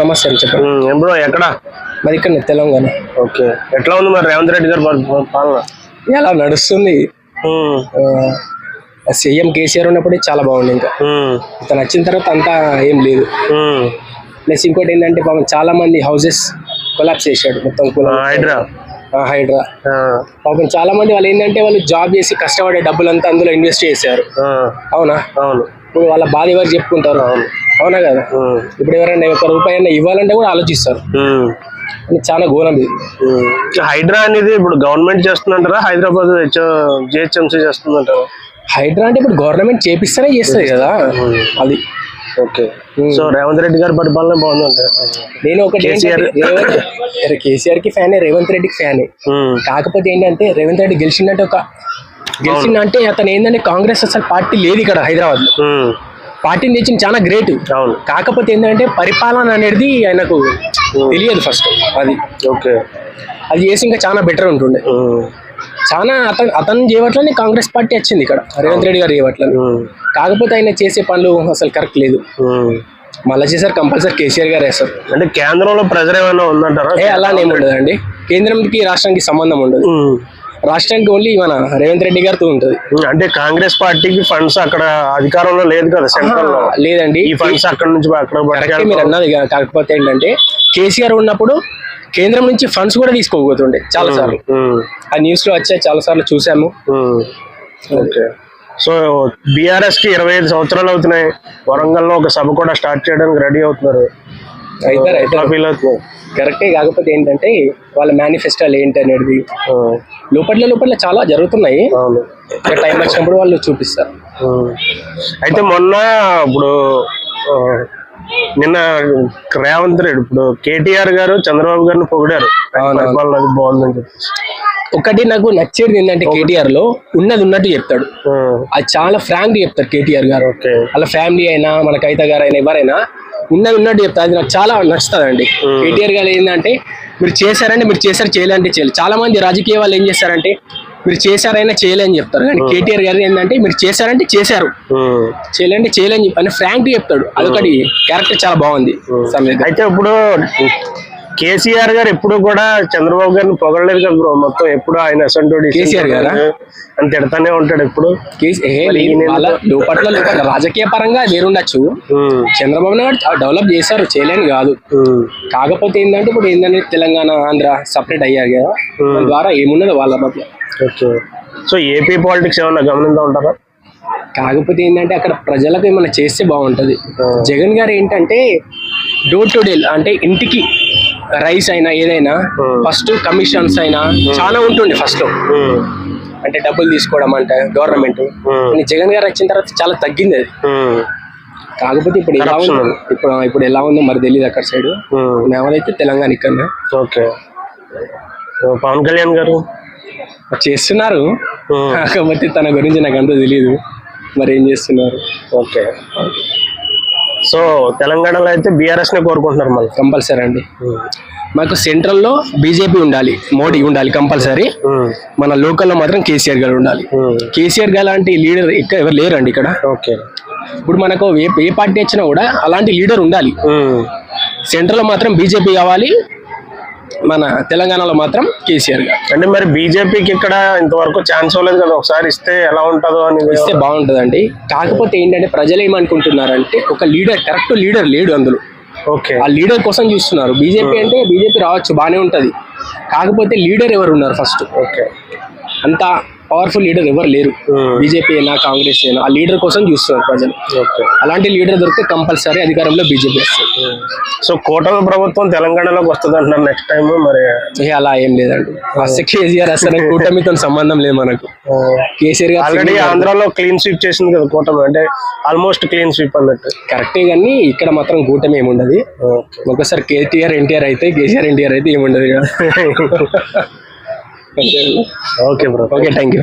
నమస్తే అండి చెప్పండి. ఎక్కడ? మరి ఇక్కడ తెలంగాణ. ఓకే. ఎట్లా ఉంది మరి రేవంత్ రెడ్డి గారు పాలన? ఎలా నడుస్తుంది? సీఎం కేసీఆర్ ఉన్నప్పుడే చాలా బాగుంది ఇంకా. ఇతను వచ్చిన తర్వాత అంతా ఏం లేదు. ప్లస్ ఇంకోటి ఏంటంటే పాపం చాలా మంది హౌసెస్ కొలాప్స్ చేశాడు మొత్తం హైడ్రా? హైడ్రా. పాపం చాలా మంది వాళ్ళు ఏంటంటే వాళ్ళు జాబ్ చేసి కష్టపడే డబ్బులంతా అందులో ఇన్వెస్ట్ చేశారు. అవునా? అవును. వాళ్ళ బాధ ఎవరు చెప్పుకుంటారు. అవునా కదా? ఇప్పుడు ఎవరైనా ఒక రూపాయి అయినా ఇవ్వాలంటే కూడా ఆలోచిస్తారు. చాలా ఘోరం ఇది. హైడ్రా అనేది ఇప్పుడు గవర్నమెంట్ చేస్తుందంటారా? హైదరాబాద్ జిహెచ్ఎంసీ చేస్తుందంటారా? హైడ్రా అంటే ఇప్పుడు గవర్నమెంట్ చేపిస్తేనే చేస్తుంది కదా. అది. ఓకే. సో రేవంత్ రెడ్డి గారి పరిపాలన బాగుందంట నేను ఒకటి కేసీఆర్. కేసీఆర్కి ఫ్యాన్ రేవంత్ రెడ్డికి ఫ్యాన్. కాకపోతే ఏంటంటే రేవంత్ రెడ్డి గెలిచిందంటే ఒక గెలిచిందంటే అతను ఏంటంటే కాంగ్రెస్ అసలు పార్టీ లేదు ఇక్కడ హైదరాబాద్లో పార్టీని తెచ్చిన చాలా గ్రేట్ అవును. కాకపోతే ఏంటంటే పరిపాలన అనేది ఆయనకు తెలియదు ఫస్ట్ అది. ఓకే. అది చేసి ఇంకా చాలా బెటర్ ఉంటుండే. చాలా అతను అతను చేయవట్లనే కాంగ్రెస్ పార్టీ వచ్చింది ఇక్కడ. రేవంత్ రెడ్డి గారు చేయవట్లని కాకపోతే ఆయన చేసే పనులు అసలు కరెక్ట్ లేదు. మళ్ళీ చేశారు కంపల్సరీ కేసీఆర్ గారు వేస్తారు అంటే కేంద్రంలో ప్రెజర్ ఏమైనా ఉందంటారా? ఏ అలానే ఏమి ఉండదండి. కేంద్రంకి రాష్ట్రానికి సంబంధం ఉండదు. రాష్ట్రానికి ఓన్లీ మన రేవంత్ రెడ్డి గారితో ఉంటుంది. అంటే కాంగ్రెస్ పార్టీకి ఫండ్స్ అక్కడ అధికారంలో లేదు కదా సెంట్రల్లో లేదండి. ఈ ఫండ్స్ అక్కడ నుంచి అక్కడ మీరు అన్నది కాకపోతే ఏంటంటే కేసీఆర్ ఉన్నప్పుడు కేంద్రం నుంచి ఫండ్స్ కూడా తీసుకోబోతుండే చాలా సార్లు ఆ న్యూస్లో వచ్చే చాలా సార్లు చూసాము ఓకే. సో బీఆర్ఎస్కి ఇరవై ఐదు సంవత్సరాలు అవుతున్నాయి. వరంగల్లో ఒక సభ కూడా స్టార్ట్ చేయడానికి రెడీ అవుతున్నారు. కరెక్టే కాకపోతే ఏంటంటే వాళ్ళ మేనిఫెస్టోలు ఏంటి అనేది లోపల లోపల చాలా జరుగుతున్నాయి. టైం వచ్చినప్పుడు వాళ్ళు చూపిస్తారు. అయితే మొన్న ఇప్పుడు నిన్న రేవంత్ రెడ్డి ఇప్పుడు కేటీఆర్ గారు చంద్రబాబు గారిని పొగిడారు. బాగుందని చెప్పేసి. ఒకటి నాకు నచ్చేది ఏంటంటే కేటీఆర్లో ఉన్నది ఉన్నట్టు చెప్తాడు. అది చాలా ఫ్రాంక్ చెప్తారు కేటీఆర్ గారు. వాళ్ళ ఫ్యామిలీ అయినా మన కవిత గారు అయినా ఎవరైనా ఉన్నది ఉన్నట్టు చెప్తారు. అది నాకు చాలా నచ్చుతుందండి. కేటీఆర్ గారు ఏంటంటే మీరు చేశారంటే మీరు చేశారు చేయలేంటే చేయలేదు. చాలా మంది రాజకీయ వాళ్ళు ఏం చేస్తారంటే మీరు చేశారైనా చేయలే అని చెప్తారు. కానీ కేటీఆర్ గారు ఏంటంటే మీరు చేశారంటే చేశారు. చేయలేంటే చేయలేని చెప్పి అని ఫ్రాంక్ చెప్తాడు. అదొకటి క్యారెక్టర్ చాలా బాగుంది. అయితే ఇప్పుడు కేసీఆర్ గారు ఎప్పుడు కూడా చంద్రబాబు గారిని పొగడలేదు కదా బ్రో. మొత్తం ఎప్పుడు ఆయన అసంటోడి కేసీఆర్ గారా? అని తిడతానే ఉంటాడు లోపల రాజకీయ పరంగా వేరుండొచ్చు. చంద్రబాబు నాయుడు డెవలప్ చేశారు చేయలేని కాదు. కాకపోతే ఏంటంటే ఇప్పుడు ఏంటంటే తెలంగాణ ఆంధ్ర సపరేట్ అయ్యారు కదా. ద్వారా ఏమున్నదో వాళ్ళ మధ్య. సో ఏపీ పాలిటిక్స్ ఏమన్నా గమనిందా ఉంటారా? కాకపోతే ఏంటంటే అక్కడ ప్రజలకు ఏమైనా చేస్తే బాగుంటది. జగన్ గారు ఏంటంటే డోర్ టు డోర్ అంటే ఇంటికి రైస్ అయినా ఏదైనా ఫస్ట్ కమిషన్స్ అయినా చాలా ఉంటుండే ఫస్ట్లో ఉమ్, అంటే డబ్బులు తీసుకోవడం అంటే గవర్నమెంట్ జగన్ గారు వచ్చిన తర్వాత చాలా తగ్గింది అది. కాకపోతే ఇప్పుడు ఎలా ఉంది ఇప్పుడు ఇప్పుడు ఎలా ఉందో మరి తెలియదు అక్కడ సైడ్ మేమైతే తెలంగాణ ఇక్కడ ఓకే పవన్ కళ్యాణ్ గారు? చేస్తున్నారు. కాకపోతే తన గురించి నాకు అంత తెలియదు మరి ఏం చేస్తున్నారు? ఓకే సో తెలంగాణలో అయితే బీఆర్ఎస్ నే కోరుకుంటున్నారు మళ్ళీ. కంపల్సరీ అండి. మాకు సెంట్రల్లో బీజేపీ ఉండాలి మోడీ ఉండాలి కంపల్సరీ. మన లోకల్లో మాత్రం కేసీఆర్ గారు ఉండాలి. కేసీఆర్ గారు లాంటి లీడర్ ఇక్కడ ఎవరు లేరండి ఇక్కడ. ఓకే. ఇప్పుడు మనకు ఏ ఏ పార్టీ వచ్చినా కూడా అలాంటి లీడర్ ఉండాలి. ఉమ్, సెంట్రల్లో మాత్రం బీజేపీ కావాలి మన తెలంగాణలో మాత్రం కేసీఆర్ గారు. అంటే మరి బీజేపీకి ఇక్కడ ఇంతవరకు ఛాన్స్ ఇవ్వలేదు కదా ఒకసారి ఇస్తే ఎలా ఉంటుందో అని ఇస్తే బాగుంటుందండి. కాకపోతే ఏంటంటే ప్రజలు ఏమనుకుంటున్నారంటే ఒక లీడర్ కరెక్ట్ లీడర్ లేడు అందులో. ఓకే. ఆ లీడర్ కోసం చూస్తున్నారు. బీజేపీ అంటే బీజేపీ రావచ్చు బాగానే ఉంటది. కాకపోతే లీడర్ ఎవరు ఉన్నారు ఫస్ట్ ఓకే. అంత పవర్ఫుల్ లీడర్ ఎవరు లేరు. బీజేపీ అయినా కాంగ్రెస్ అయినా ఆ లీడర్ కోసం చూస్తున్నారు ప్రజలు. అలాంటి లీడర్ దొరికితే కంపల్సరీ అధికారంలో బీజేపీ వస్తుంది. సో కూటమి ప్రభుత్వం తెలంగాణలోకి వస్తుంది అంటున్నారు నెక్స్ట్ టైం మరి. అలా ఏం లేదండి. అసలు కేసీఆర్ అసలు కూటమితో సంబంధం లేదు మనకు. కేసీఆర్ ఆల్రెడీ ఆంధ్రాలో క్లీన్ స్వీప్ చేసింది కదా కూటమి అంటే ఆల్మోస్ట్ క్లీన్ స్వీప్ అన్నట్టు. కరెక్టే కానీ ఇక్కడ మాత్రం కూటమి ఏముండదు. ఒకసారి కేటీఆర్ ఎన్టీఆర్ అయితే కేసీఆర్ ఎన్టీఆర్ అయితే ఏముండదు కదా. Okay bro okay thank you